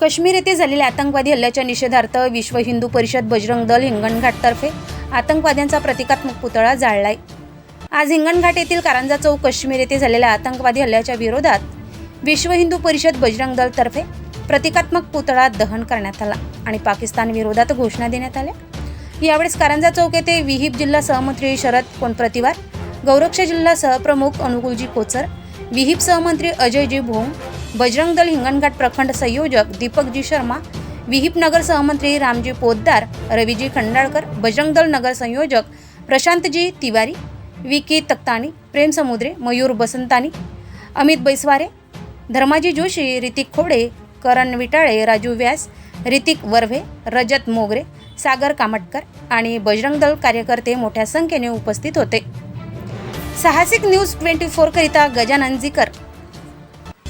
काश्मीर येथे झालेल्या आतंकवादी हल्ल्याच्या निषेधार्थ विश्व हिंदू परिषद बजरंग दल हिंगणघाटतर्फे आतंकवाद्यांचा प्रतिकात्मक पुतळा जाळलाय. आज हिंगणघाट येथील कारंजा चौक काश्मीर येथे झालेल्या आतंकवादी हल्ल्याच्या विरोधात विश्व हिंदू परिषद बजरंग दलतर्फे प्रतिकात्मक पुतळा दहन करण्यात आला आणि पाकिस्तान विरोधात घोषणा देण्यात आल्या. यावेळेस कारंजा चौक येथे विहिप जिल्हा सहमंत्री शरद कोणप्रतिवार गौरक्ष जिल्हा सहप्रमुख अनुकुलजी कोचर विहिप सहमंत्री अजयजी भोंग बजरंग दल हिंगणघाट प्रखंड संयोजक दीपकजी शर्मा विहिपनगर सहमंत्री रामजी पोद्दार रवीजी खंडाळकर बजरंग दल नगर संयोजक प्रशांतजी तिवारी विकी तक्तानी प्रेम समुद्रे मयूर बसंतानी अमित बैसवारे धर्माजी जोशी रितिक खोडे करण विटाळे राजू व्यास रितिक वर्वे रजत मोगरे सागर कामटकर आणि बजरंग दल कार्यकर्ते मोठ्या संख्येने उपस्थित होते. साहसिक न्यूज ट्वेंटी फोरकरिता गजानन जिकर.